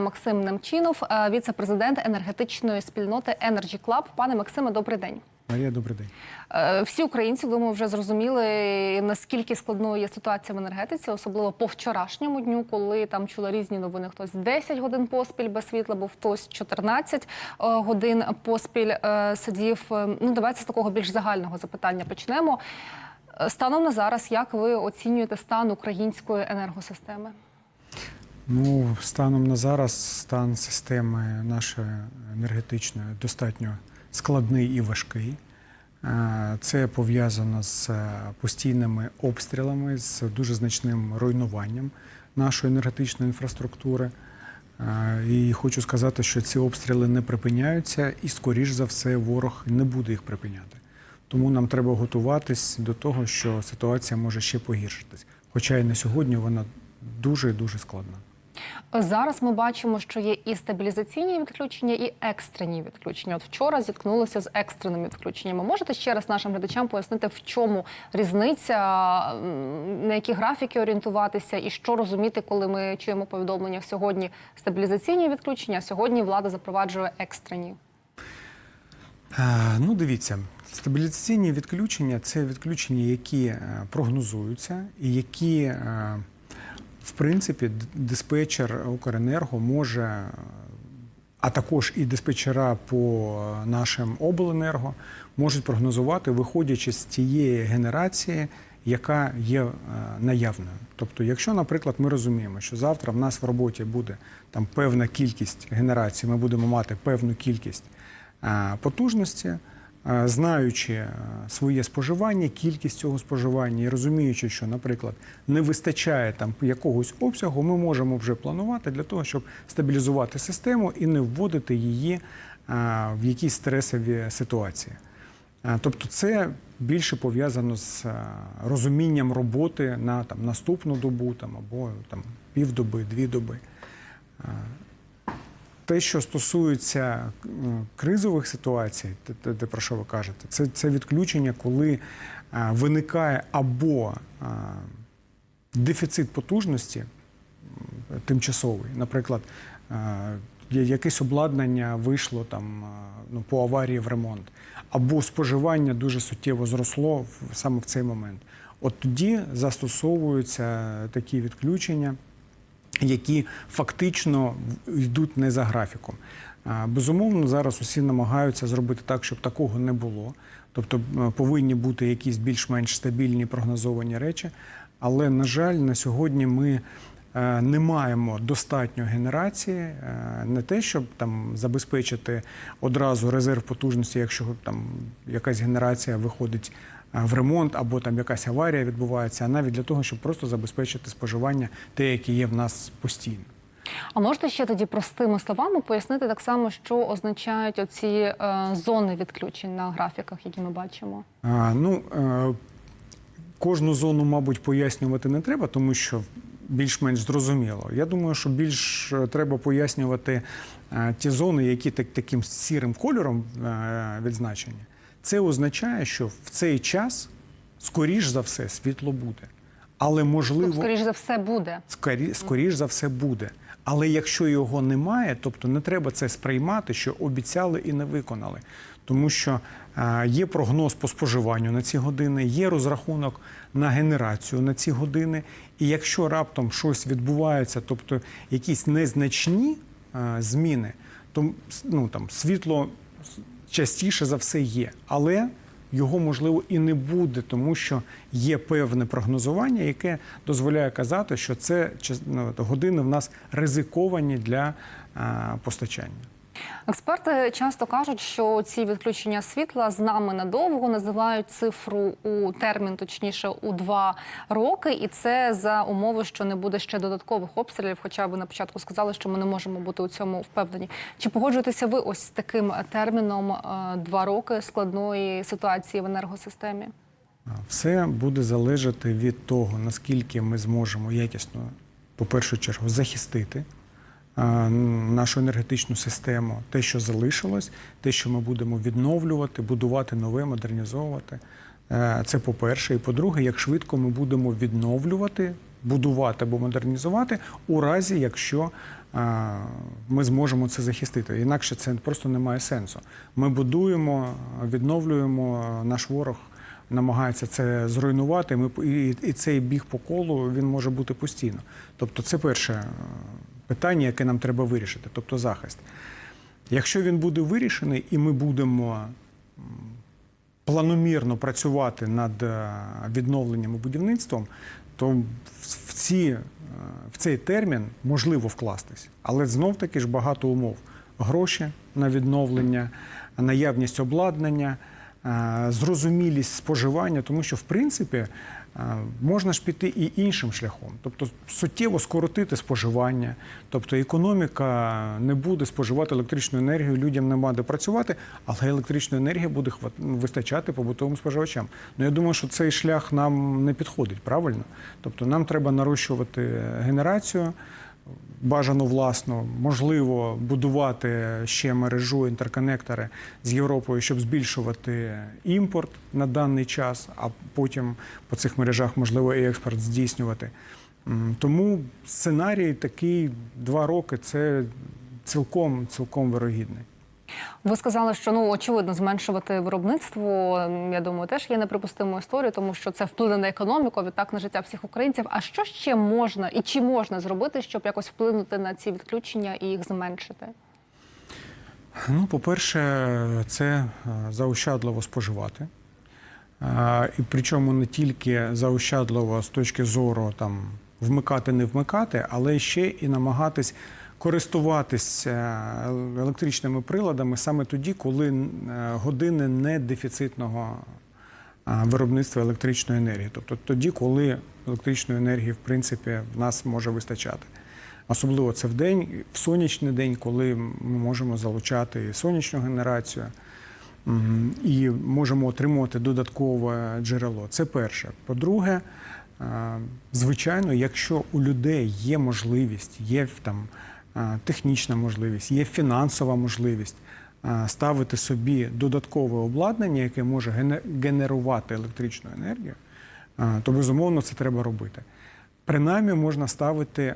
Максим Немчинов, е, віце-президент енергетичної спільноти Energy Club. Пане Максиме, добрий день. Марія, добрий день. Е, Всі українці, думаю, вже зрозуміли, наскільки складною є ситуація в енергетиці, особливо по вчорашньому дню, коли там чули різні новини. Хтось 10 годин поспіль без світла, був хтось 14 е, годин поспіль сидів. Ну, давайте з такого більш загального запитання почнемо. Станом на зараз, як ви оцінюєте стан української енергосистеми? Ну, станом на зараз стан системи нашої енергетичної достатньо складний і важкий. Е, Це пов'язано з постійними обстрілами, з дуже значним руйнуванням нашої енергетичної інфраструктури. Е, І хочу сказати, що ці обстріли не припиняються, і, скоріш за все, ворог не буде їх припиняти. Тому нам треба готуватись до того, що ситуація може ще погіршитись. Хоча і на сьогодні вона дуже дуже складна. Зараз ми бачимо, що є і стабілізаційні відключення, і екстрені відключення. От вчора зіткнулися з екстреними відключеннями. Можете ще раз нашим глядачам пояснити, в чому різниця, на які графіки орієнтуватися, і що розуміти, коли ми чуємо повідомлення сьогодні стабілізаційні відключення, а сьогодні влада запроваджує екстрені. Е, Ну, дивіться, стабілізаційні відключення це відключення, які е, прогнозуються, і які, е, в принципі, диспетчер Укренерго може, а також і диспетчера по е, нашим обленерго можуть прогнозувати, виходячи з тієї генерації, яка є е, наявною. Тобто, якщо, наприклад, ми розуміємо, що завтра в нас в роботі буде там певна кількість генерацій, ми будемо мати певну кількість е, потужності, знаючи е, своє споживання, кількість цього споживання і розуміючи, що, наприклад, не вистачає там якогось обсягу, ми можемо вже планувати для того, щоб стабілізувати систему і не вводити її е, в якісь стресові ситуації. Е, Тобто, це більше пов'язано з е, розумінням роботи на там наступну добу, там або там півдоби, дві доби. Те, що стосується е, кризових ситуацій, те, про що ви кажете, це, це відключення, коли е, виникає або е, дефіцит потужності тимчасовий, наприклад, е, якесь обладнання вийшло там ну, по аварії в ремонт, або споживання дуже суттєво зросло в- саме в цей момент. От тоді застосовуються такі відключення які фактично йдуть не за графіком. Безумовно, зараз усі намагаються зробити так, щоб такого не було. Тобто е, повинні бути якісь більш-менш стабільні прогнозовані речі. Але, на жаль, на сьогодні ми е, не маємо достатньо генерації, е, не те, щоб там забезпечити одразу резерв потужності, якщо там якась генерація виходить в ремонт або там якась аварія відбувається, а навіть для того, щоб просто забезпечити споживання те, яке є в нас постійно. А можете ще тоді простими словами пояснити так само, що означають оці е, зони відключень на графіках, які ми бачимо? А, ну, е, кожну зону, мабуть, пояснювати не треба, тому що більш-менш зрозуміло. Я думаю, що більш е, треба пояснювати е, ті зони, які так, таким сірим кольором е, відзначені. Це означає, що в цей час, скоріш за все, світло буде. Але можливо. Тут, скоріш за все, буде. Скорі, скоріш за все буде. Але якщо його немає, тобто не треба це сприймати, що обіцяли і не виконали. Тому що е, є прогноз по споживанню на ці години, є розрахунок на генерацію на ці години. І якщо раптом щось відбувається, тобто якісь незначні е, зміни, то ну, там, світло частіше за все є. Але його можливо і не буде, тому що є певне прогнозування, яке дозволяє казати, що це ну, години в нас ризиковані для постачання. Експерти часто кажуть, що ці відключення світла з нами надовго називають цифру у термін, точніше у два роки, і це за умови, що не буде ще додаткових обстрілів. Хоча ви на початку сказали, що ми не можемо бути у цьому впевнені. Чи погоджуєтеся ви ось з таким терміном е, два роки складної ситуації в енергосистемі? Все буде залежати від того, наскільки ми зможемо якісно, по першу чергу, захистити нашу енергетичну систему, те, що залишилось, те, що ми будемо відновлювати, будувати нове, модернізовувати. Е, Це по-перше. І по-друге, як швидко ми будемо відновлювати, будувати або модернізувати у разі, якщо е, ми зможемо це захистити. Інакше це просто не має сенсу. Ми будуємо, відновлюємо, наш ворог намагається це зруйнувати. Ми і, і цей біг по колу він може бути постійно. Тобто, це перше е, питання, яке нам треба вирішити, тобто захист. Якщо він буде вирішений, і ми будемо планомірно працювати над е, відновленням і будівництвом, то в- ці, е, в цей термін можливо вкластись. Але знов таки ж багато умов: гроші на відновлення, наявність обладнання, е, зрозумілість споживання, тому що в принципі можна ж піти і іншим шляхом, тобто суттєво скоротити споживання, тобто економіка не буде споживати електричну енергію, людям нема де працювати, але електричної енергії буде ну, вистачати побутовим споживачам. Ну я думаю, що цей шлях нам не підходить, правильно? Тобто нам треба нарощувати генерацію. Бажано власно, можливо, будувати ще мережу інтерконектори з Європою, щоб збільшувати імпорт на даний час, а потім по цих мережах можливо і експорт здійснювати. Тому сценарій такий два роки це цілком цілком вирогідний. Ви сказали, що ну очевидно зменшувати виробництво. Я думаю, теж є неприпустимою історією, тому що це вплине на економіку, відтак на життя всіх українців. А що ще можна і чи можна зробити, щоб якось вплинути на ці відключення і їх зменшити? Ну, по-перше, це е, заощадливо споживати. Е, І причому не тільки заощадливо з точки зору там вмикати, не вмикати, але ще і намагатись користуватися електричними приладами саме тоді, коли е, години не дефіцитного е, виробництва електричної енергії. Тобто тоді, коли електричної енергії, в принципі, в нас може вистачати. Особливо це в день, в сонячний день, коли ми можемо залучати і сонячну генерацію і можемо отримувати додаткове джерело. Це перше. По-друге, е, звичайно, якщо у людей є можливість, є там технічна можливість, є фінансова можливість е, ставити собі додаткове обладнання, яке може генерувати електричну енергію, е, то безумовно це треба робити. Принаймні можна ставити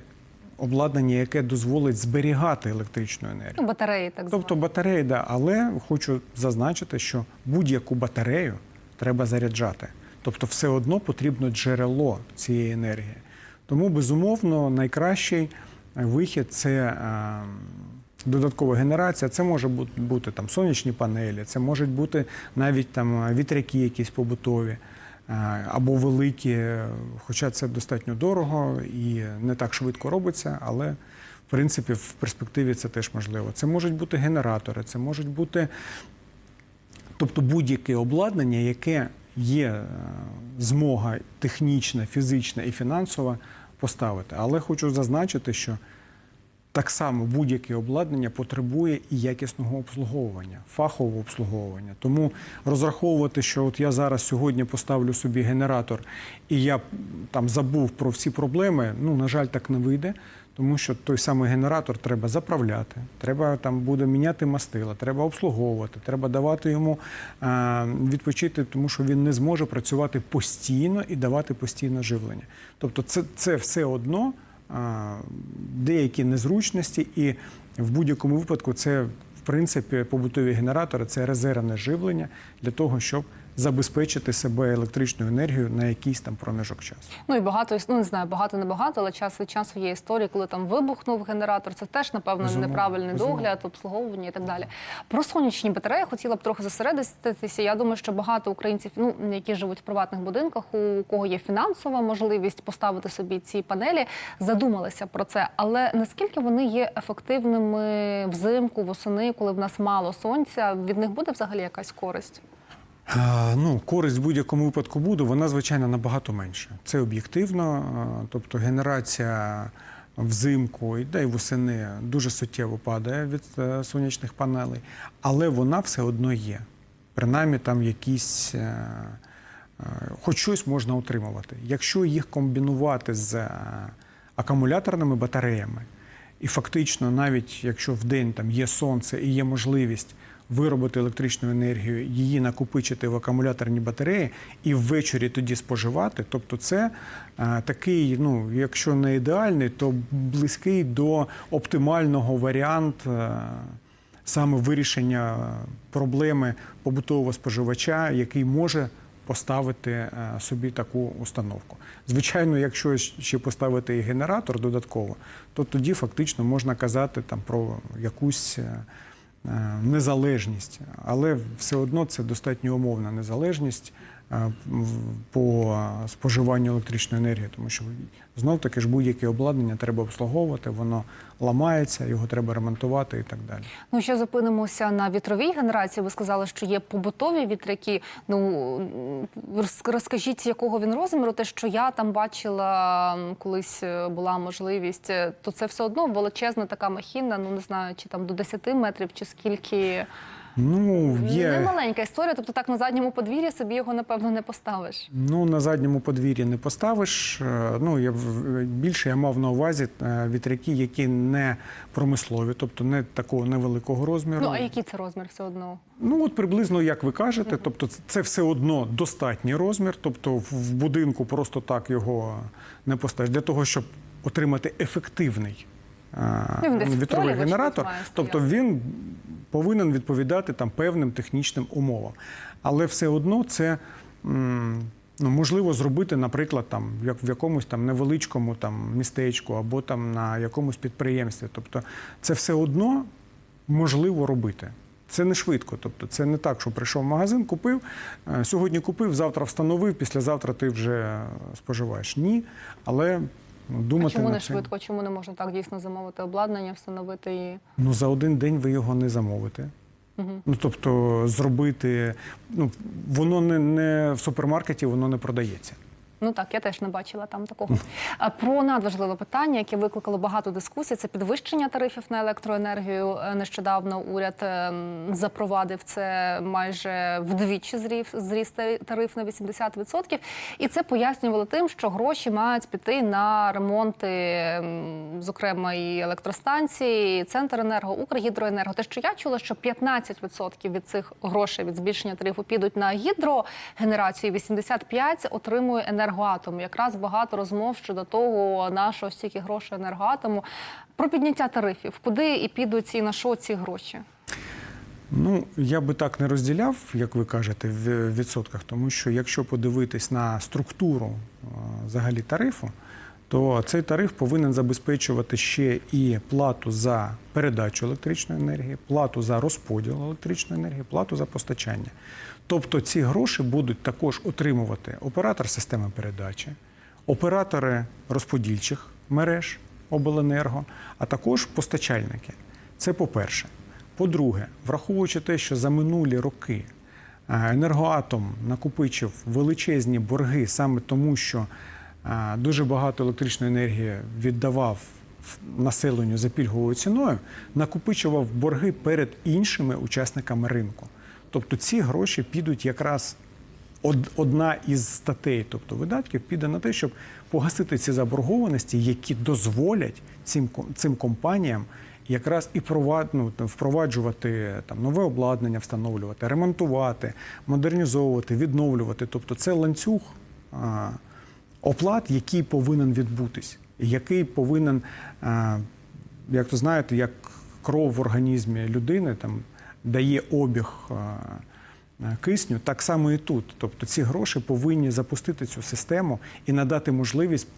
обладнання, яке дозволить зберігати електричну енергію. Ну, батареї так звані. Тобто батареї, да, але хочу зазначити, що будь-яку батарею треба заряджати. Тобто, все одно потрібно джерело цієї енергії. Тому, безумовно, найкращий вихід це е, додаткова генерація. Це може бути, там сонячні панелі, це можуть бути навіть там вітряки, якісь побутові. е, Або великі, е, хоча це достатньо дорого і не так швидко робиться, але в принципі в перспективі це теж можливо. Це можуть бути генератори, це можуть бути тобто будь-яке обладнання, яке є е, змога технічна, фізична і фінансова поставити. Але хочу зазначити, що так само будь-яке обладнання потребує і якісного обслуговування, фахового обслуговування. Тому розраховувати, що от я зараз сьогодні поставлю собі генератор і я там забув про всі проблеми, ну на жаль, так не вийде. Тому що той самий генератор треба заправляти, треба там буде міняти мастила, треба обслуговувати, треба давати йому е, відпочити, тому що він не зможе працювати постійно і давати постійне живлення. Тобто, це, це все одно е, деякі незручності, і в будь-якому випадку це в принципі побутові генератори це резервне живлення для того, щоб забезпечити себе електричною енергією на якийсь там проміжок часу. Ну і багато ну, не знаю, багато не багато, але час від часу є історії, коли там вибухнув генератор. Це теж напевно Безумовно, неправильний безумовно. догляд, обслуговування і так далі. Про сонячні батареї хотіла б трохи зосередитися. Я думаю, що багато українців, ну які живуть в приватних будинках, у кого є фінансова можливість поставити собі ці панелі, задумалися про це. Але наскільки вони є ефективними взимку, восени, коли в нас мало сонця, від них буде взагалі якась користь? Ну, користь в будь-якому випадку буде, вона, звичайно, набагато менша. Це об'єктивно, тобто генерація взимку і да, й восени дуже суттєво падає від е, сонячних панелей, але вона все одно є. Принаймні там якісь, е, е, хоч щось можна отримувати. Якщо їх комбінувати з акумуляторними батареями, і фактично, навіть якщо в день там є сонце і є можливість виробити електричну енергію, її накопичити в акумуляторні батареї і ввечері тоді споживати. Тобто, це е, такий, ну якщо не ідеальний, то близький до оптимального варіанту е, саме вирішення проблеми побутового споживача, який може поставити е, собі таку установку. Звичайно, якщо ще поставити і генератор додатково, то тоді фактично можна казати там про якусь незалежність, але все одно це достатньо умовна незалежність. е, по споживанню електричної енергії, тому що знов таки ж будь-яке обладнання треба обслуговувати, воно ламається, його треба ремонтувати і так далі. Ну, ще зупинимося на вітровій генерації. Ви сказали, що є побутові вітряки. Ну розкажіть, якого він розміру? Те, що я там бачила колись е, була можливість, е, то це все одно величезна така махіна. Ну не знаю, чи там до 10 метрів, чи скільки Ну, не є... маленька історія. Тобто так на задньому подвір'ї собі його напевно не поставиш. Ну, на задньому подвір'ї не поставиш. Е, Ну, я більше я мав на увазі е, вітряки, які не промислові, тобто не такого невеликого розміру. Ну а який це розмір все одно? Ну, от приблизно як ви кажете, тобто це- все одно достатній розмір, тобто в будинку просто так його не поставиш. Для того, щоб отримати ефективний Ну, вітровий генератор, тобто він повинен відповідати там певним технічним умовам. Але все одно це. Ну, можливо, зробити, наприклад, там як в якомусь там невеличкому там містечку або там на якомусь підприємстві. Тобто, це все одно можливо робити. Це не швидко. Тобто, це не так, що прийшов в магазин, купив, е, сьогодні купив, завтра встановив, післязавтра ти вже споживаєш. Ні, але ну, А чому не швидко? Чому не можна так дійсно замовити обладнання, встановити і Ну, за один день ви його не замовите. Ну, тобто, зробити, ну, воно не, не в супермаркеті, воно не продається. Ну так, я теж не бачила там такого. А Про надважливе питання, яке викликало багато дискусій, це підвищення тарифів на електроенергію. Е, Нещодавно уряд ем, запровадив це майже вдвічі зрів зріс тариф на 80%. І це пояснювало тим, що гроші мають піти на ремонти, ем, зокрема, і електростанції, і Центренерго, Укргідроенерго. Те, що я чула, що 15% від цих грошей від збільшення тарифу підуть на гідрогенерацію, 85% отримує енергоатом. Якраз багато розмов щодо того, на що стільки грошей енергоатому. Про підняття тарифів, куди і підуть і на що ці гроші? Ну, я би так не розділяв, як ви кажете, в відсотках, тому що якщо подивитись на структуру е, взагалі тарифу, то цей тариф повинен забезпечувати ще і плату за передачу електричної енергії, плату за розподіл електричної енергії, плату за постачання. Тобто ці гроші будуть також отримувати оператор системи передачі, оператори розподільчих мереж обленерго, а також постачальники. Це по-перше. По-друге, враховуючи те, що за минулі роки е, енергоатом накопичив величезні борги саме тому, що е, дуже багато електричної енергії віддавав населенню за пільговою ціною, накопичував борги перед іншими учасниками ринку. Тобто ці гроші підуть якраз одна із статей, тобто видатків, піде на те, щоб погасити ці заборгованості, які дозволять цим, цим компаніям якраз і ну, впроваджувати там, нове обладнання, встановлювати, ремонтувати, модернізовувати, відновлювати. Тобто це ланцюг оплат, який повинен відбутись, який повинен, як то знаєте, як кров в організмі людини там, дає обіг. е, Кисню так само і тут. Тобто ці гроші повинні запустити цю систему і надати можливість,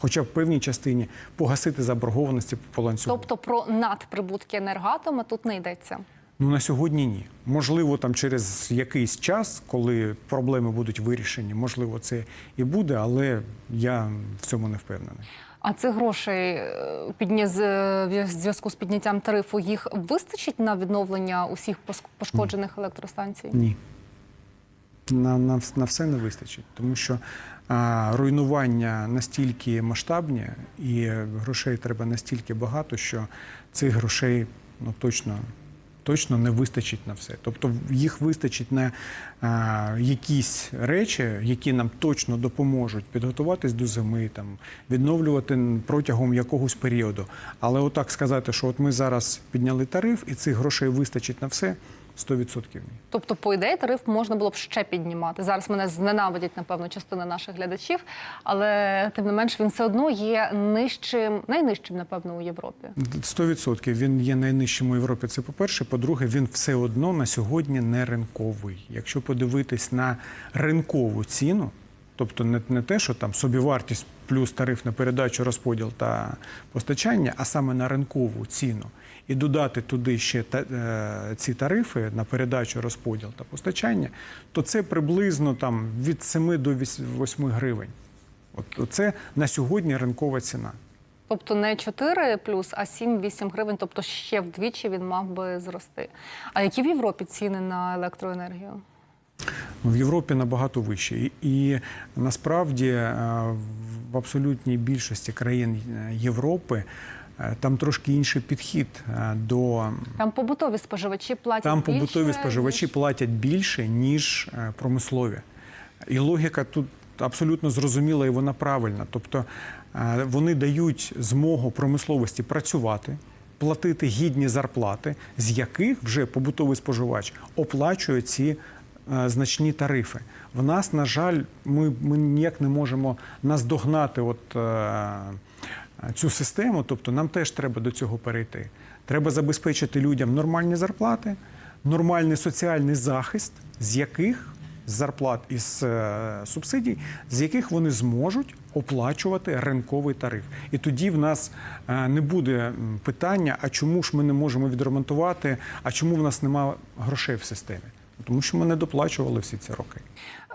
хоча б в певній частині, погасити заборгованості по ланцюгу. Тобто про надприбутки енергоатома тут не йдеться. Ну на сьогодні ні. Можливо, там через якийсь час, коли проблеми будуть вирішені, можливо, це і буде, але я в цьому не впевнений. А цих грошей е, підня... в зв'язку з підняттям тарифу їх вистачить на відновлення усіх пошкоджених електростанцій? Ні. На, на, на все не вистачить, тому що а, руйнування настільки масштабні і грошей треба настільки багато, що цих грошей ну, точно точно не вистачить на все. Тобто їх вистачить на а, якісь речі, які нам точно допоможуть підготуватись до зими, там, відновлювати протягом якогось періоду. Але отак сказати, що от ми зараз підняли тариф і цих грошей вистачить на все, 100% ні. Тобто, по ідеї, тариф можна було б ще піднімати. Зараз мене зненавидять, напевно, частина наших глядачів, але тим не менш він все одно є нижчим, найнижчим, напевно, у Європі. 100% він є найнижчим у Європі. Це по-перше. По-друге, він все одно на сьогодні не ринковий. Якщо подивитись на ринкову ціну, тобто не, не те, що там собівартість плюс тариф на передачу, розподіл та постачання, а саме на ринкову ціну. І додати туди ще та, е, ці тарифи на передачу, розподіл та постачання, то це приблизно там від 7 до 8 гривень. От це на сьогодні ринкова ціна. Тобто не 4 плюс, а 7-8 гривень, тобто ще вдвічі він мав би зрости. А які в Європі ціни на електроенергію? Ну, в Європі набагато вище. І, і насправді е, в абсолютній більшості країн е, Європи там трошки інший підхід е, до Там побутові споживачі платять там більше, побутові споживачі ніж- платять більше, ніж е, промислові. І логіка тут абсолютно зрозуміла і вона правильна. Тобто е, вони дають змогу промисловості працювати, платити гідні зарплати, з яких вже побутовий споживач оплачує ці е, значні тарифи. В нас, на жаль, ми, ми ніяк не можемо наздогнати от, е, цю систему, тобто нам теж треба до цього перейти. Треба забезпечити людям нормальні зарплати, нормальний соціальний захист, з яких з зарплат із е, субсидій, з яких вони зможуть оплачувати ринковий тариф. І тоді в нас е, не буде питання: а чому ж ми не можемо відремонтувати, а чому в нас немає грошей в системі? Тому що ми не доплачували всі ці роки.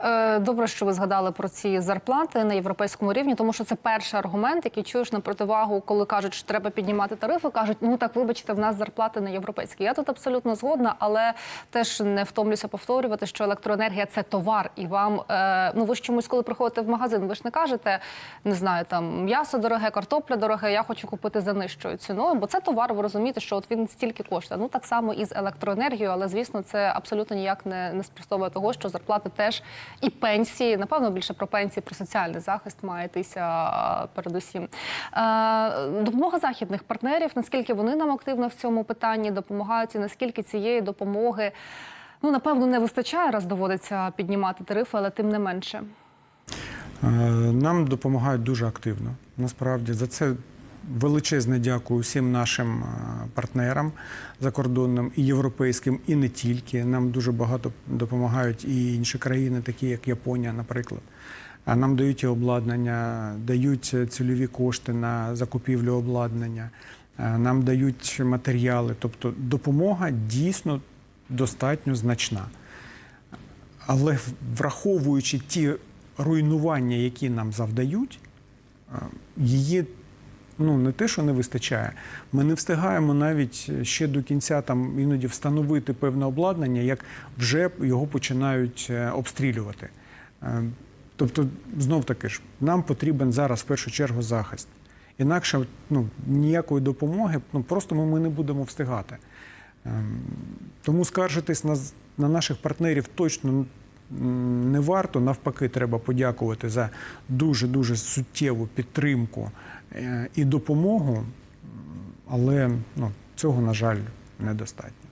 Е, Добре, що ви згадали про ці зарплати на європейському рівні, тому що це перший аргумент, який чуєш на противагу, коли кажуть, що треба піднімати тарифи. кажуть, ну так вибачте, в нас зарплати не європейські. Я тут абсолютно згодна, але теж не втомлюся повторювати, що електроенергія це товар, і вам е, ну ви ж чомусь, коли приходите в магазин, ви ж не кажете, не знаю, там м'ясо дороге, картопля дороге. Я хочу купити за нижчою ціною, бо це товар. Ви розумієте, що от він стільки коштує. Ну так само і з електроенергією, але звісно, це абсолютно ніяк не, не спростовує того, що зарплати теж і пенсії, напевно, більше про пенсії, про соціальний захист має йтися передусім. Е, допомога західних партнерів, наскільки вони нам активно в цьому питанні допомагають, і наскільки цієї допомоги ну напевно не вистачає, раз доводиться піднімати тарифи, але тим не менше. Е, Нам допомагають дуже активно. Насправді за це величезне дякую всім нашим е, партнерам закордонним і європейським, і не тільки. Нам дуже багато допомагають і інші країни, такі як Японія, наприклад. Нам дають і обладнання, дають цільові кошти на закупівлю обладнання, е, нам дають матеріали. Тобто допомога дійсно достатньо значна. Але враховуючи ті руйнування, які нам завдають, е, її ну не те, що не вистачає. Ми не встигаємо навіть ще до кінця там іноді встановити певне обладнання, як вже його починають е, обстрілювати. Е, Тобто, знов таки ж, нам потрібен зараз в першу чергу захист. Інакше ну, ніякої допомоги ну, просто ми, ми не будемо встигати. Ем, Тому скаржитись на, на наших партнерів точно не варто. Навпаки, треба подякувати за дуже дуже суттєву підтримку е, і допомогу, але ну, цього, на жаль, недостатньо.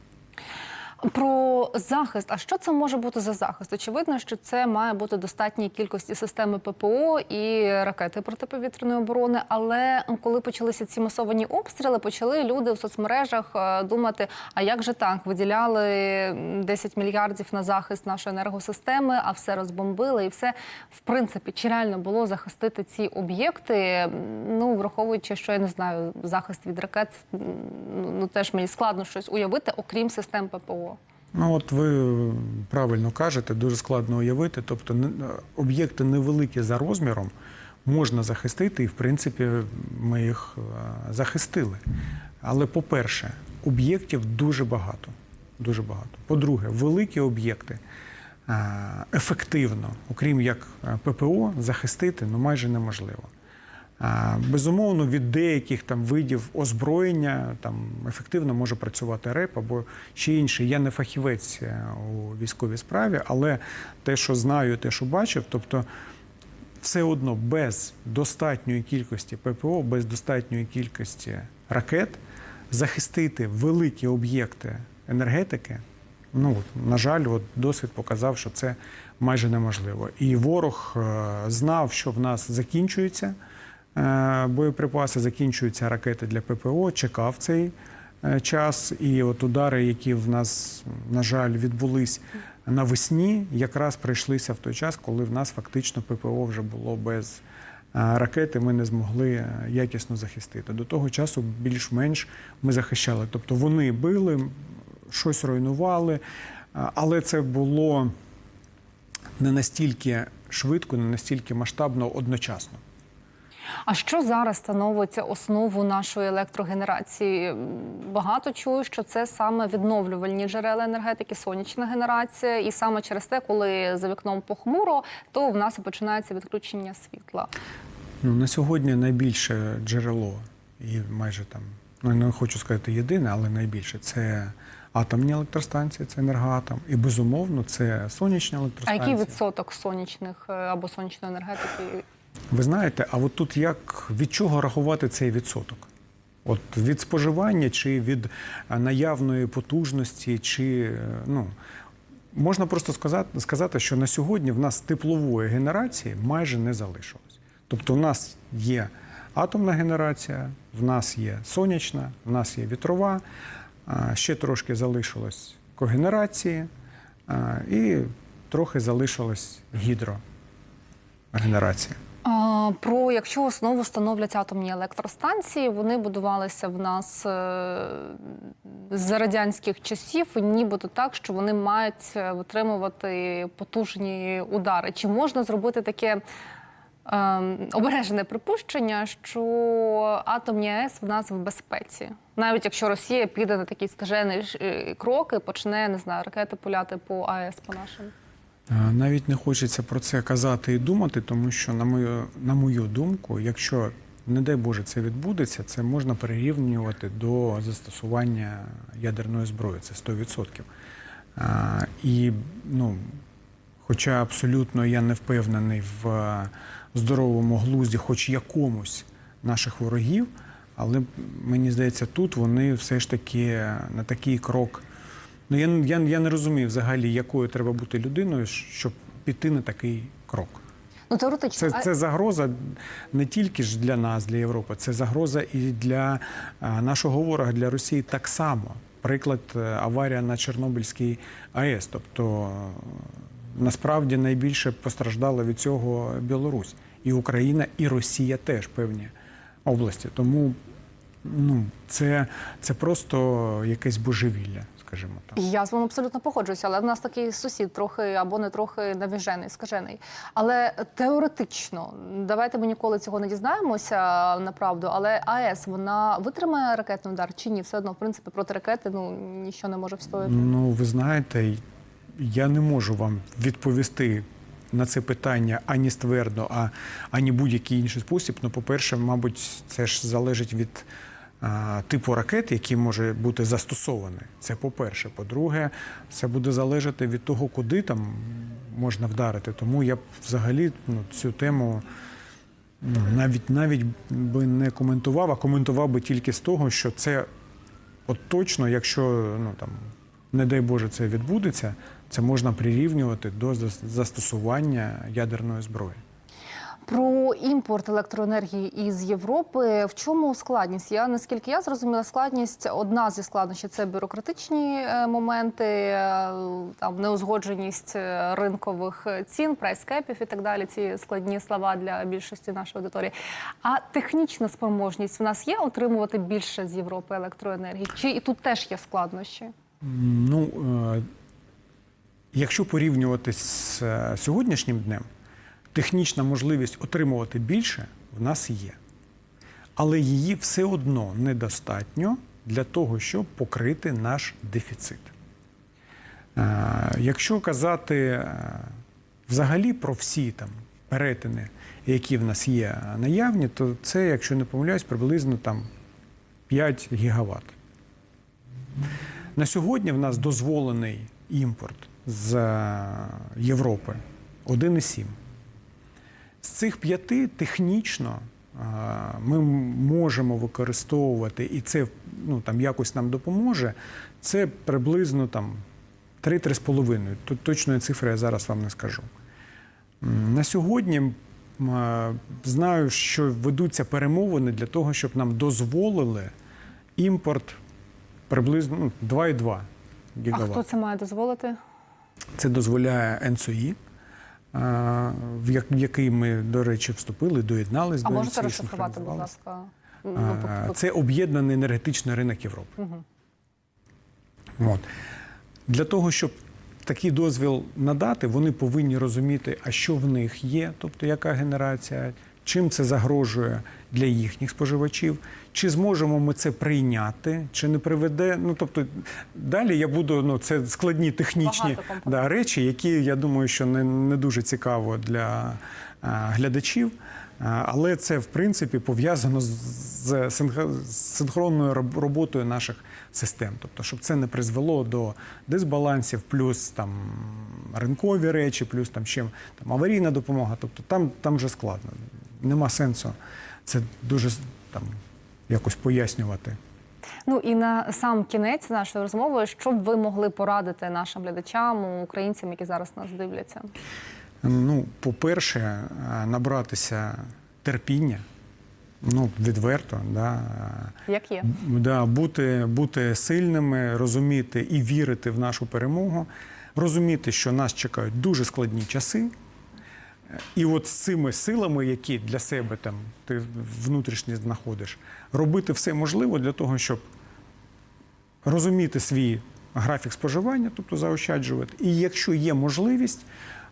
Про захист. А що це може бути за захист? Очевидно, що це має бути достатній кількості системи ППО і ракети протиповітряної оборони. Але коли почалися ці масовані обстріли, почали люди в соцмережах е, думати: а як же так? Виділяли 10 мільярдів на захист нашої енергосистеми, а все розбомбили, і все в принципі чи реально було захистити ці об'єкти? Ну враховуючи, що я не знаю, захист від ракет, ну теж мені складно щось уявити, окрім систем ППО. Ну, от ви правильно кажете, дуже складно уявити. Тобто, об'єкти невеликі за розміром можна захистити, і в принципі ми їх е, захистили. Але, по-перше, об'єктів дуже багато. Дуже багато. По-друге, великі об'єкти е, ефективно, окрім як е, ППО, захистити ну, майже неможливо. Безумовно, від деяких там видів озброєння там ефективно може працювати РЕП або ще інше. Я не фахівець е, у військовій справі, але те, що знаю, те, що бачив, тобто все одно без достатньої кількості ППО, без достатньої кількості ракет захистити великі об'єкти енергетики. Ну, на жаль, от досвід показав, що це майже неможливо. І ворог е, знав, що в нас закінчуються е, боєприпаси, закінчуються ракети для ППО, чекав цей е, час. І от удари, які в нас, на жаль, відбулись навесні, якраз прийшлися в той час, коли в нас фактично ППО вже було без е, ракети. Ми не змогли е, якісно захистити. До того часу більш-менш ми захищали. Тобто вони били, щось руйнували, е, але це було не настільки швидко, не настільки масштабно одночасно. А що зараз становить основу нашої електрогенерації? Багато чую, що це саме відновлювальні джерела енергетики, сонячна генерація, і саме через те, коли за вікном похмуро, то в нас починається відключення світла. Ну, на сьогодні найбільше джерело, і майже там, ну не хочу сказати єдине, але найбільше це атомні електростанції, це енергоатом. І безумовно, це сонячні А електростанції. який відсоток сонячних е, або сонячної енергетики? Ви знаєте, а от тут як від чого рахувати цей відсоток? От від споживання чи від е, наявної потужності, чи е, ну можна просто сказати, сказати, що на сьогодні в нас теплової генерації майже не залишилось. Тобто, в нас є атомна генерація, в нас є сонячна, в нас є вітрова, ще трошки залишилось когенерації, і трохи залишилось гідрогенерація. Про якщо основу становлять атомні електростанції, вони будувалися в нас е, з радянських часів, і нібито так, що вони мають е, витримувати потужні удари. Чи можна зробити таке е, обережене припущення, що атомні АЕС в нас в безпеці? Навіть якщо Росія піде на такі скажені ж, е, кроки, почне не знаю, ракети пуляти по АЕС по нашим. Е, Навіть не хочеться про це казати і думати, тому що, на мою, на мою думку, якщо, не дай Боже, це відбудеться, це можна перерівнювати до застосування ядерної зброї. Це 100%. А, І, ну, хоча абсолютно я не впевнений в е, здоровому глузді, хоч якомусь наших ворогів, але мені здається, тут вони все ж таки на такий крок. Ну я, я, я не розумію взагалі, якою треба бути людиною, щоб піти на такий крок. Ну теоретично Це, це загроза не тільки ж для нас, для Європи, це загроза і для нашого ворога, для Росії так само. Приклад е, аварія на Чорнобильській АЕС. Тобто е, насправді найбільше постраждала від цього Білорусь. І Україна, і Росія теж певні області. Тому ну, це, це просто якесь божевілля, скажімо так. Я з вами абсолютно погоджуюся, але в нас такий сусід трохи або не трохи навіжений, скажений. Але теоретично, давайте ми ніколи цього не дізнаємося направду. Але АЕС вона витримає ракетний удар чи ні? Все одно, в принципі, проти ракети ну нічого не може встояти. Ну, ви знаєте, я не можу вам відповісти на це питання ані ствердно, а ані будь-який інший спосіб. Ну, по-перше, мабуть, це ж залежить від типу ракет, які може бути застосований. Це по-перше. По-друге, це буде залежати від того, куди там можна вдарити. Тому я б взагалі ну, цю тему. Ну, навіть навіть би не коментував, а коментував би тільки з того, що це от точно, якщо ну там не дай Боже це відбудеться, це можна прирівнювати до застосування ядерної зброї. Про імпорт електроенергії із Європи. В чому складність? Я наскільки я зрозуміла, складність одна зі складнощів це бюрократичні е, моменти, е, там неузгодженість е, ринкових цін, прайскепів і так далі. Ці складні слова для більшості нашої аудиторії. А технічна спроможність в нас є отримувати більше з Європи електроенергії? Чи і тут теж є складнощі? Ну, якщо порівнювати з сьогоднішнім днем, технічна можливість отримувати більше в нас є. Але її все одно недостатньо для того, щоб покрити наш дефіцит. Е, Якщо казати е, взагалі про всі там перетини, які в нас є наявні, то це, якщо не помиляюсь, приблизно там 5 гігават. На сьогодні в нас дозволений імпорт з Європи 1,7. З цих п'яти технічно ми можемо використовувати, і це ну, там, якось нам допоможе. Це приблизно там 3-3,5. Тут точної цифри я зараз вам не скажу. На сьогодні знаю, що ведуться перемовини для того, щоб нам дозволили імпорт приблизно ну, 2,2 А хто це має дозволити? Це дозволяє НСОІ, в який ми, до речі, вступили, доєднались А до можете НСОІ, розшифрувати, будь ласка? А, Це об'єднаний енергетичний ринок Європи. От. Для того, щоб такий дозвіл надати, вони повинні розуміти, а що в них є, тобто яка генерація, чим це загрожує для їхніх споживачів, чи зможемо ми це прийняти, чи не приведе. Ну тобто далі я буду ну це складні технічні да, речі, які я думаю, що не, не дуже цікаво для а, глядачів. Але це в принципі пов'язано з, з синхро- з синхронною роботою наших систем. Тобто, щоб це не призвело до дисбалансів, плюс там ринкові речі, плюс там ще там аварійна допомога. Тобто там, там вже складно. Нема сенсу це дуже там якось пояснювати. Ну і на сам кінець нашої розмови, що б ви могли порадити нашим глядачам, українцям, які зараз нас дивляться? Ну, по-перше, е, набратися терпіння, ну, відверто, да, Як є? да, бути, бути сильними, розуміти і вірити в нашу перемогу, розуміти, що нас чекають дуже складні часи. І от з цими силами, які для себе там ти внутрішньо знаходиш, робити все можливе для того, щоб розуміти свій графік споживання, тобто заощаджувати, і якщо є можливість,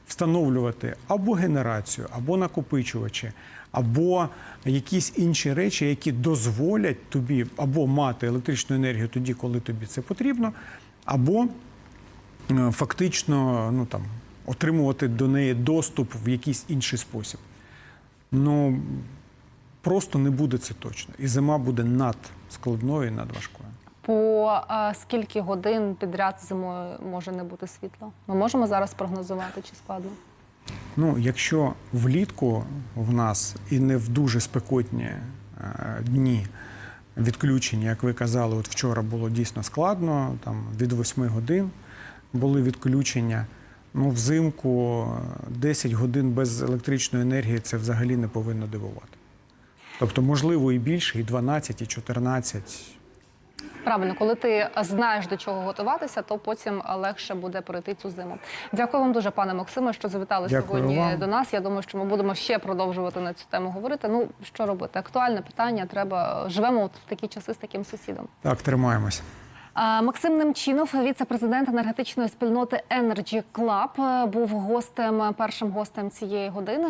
встановлювати або генерацію, або накопичувачі, або якісь інші речі, які дозволять тобі або мати електричну енергію тоді, коли тобі це потрібно, або е, фактично ну, там, отримувати до неї доступ в якийсь інший спосіб. Ну, просто не буде це точно. І зима буде надскладною і надважкою. По а, скільки годин підряд зимою може не бути світла? Ми можемо зараз прогнозувати чи складно? Ну, якщо влітку в нас і не в дуже спекотні е, дні відключення, як ви казали, от вчора було дійсно складно, там від 8 годин були відключення. Ну, взимку е, 10 годин без електричної енергії це взагалі не повинно дивувати. Тобто, можливо, і більше, і 12, і 14. Правильно, коли ти знаєш до чого готуватися, то потім легше буде пройти цю зиму. Дякую вам дуже, пане Максиме, що завітали Дякую сьогодні вам. до нас. Я думаю, що ми будемо ще продовжувати на цю тему говорити. Ну що робити? Актуальне питання. Треба живемо от в такі часи з таким сусідом. Так, тримаємось. Максим Немчинов, віце-президент енергетичної спільноти Energy Club, був гостем, першим гостем цієї години.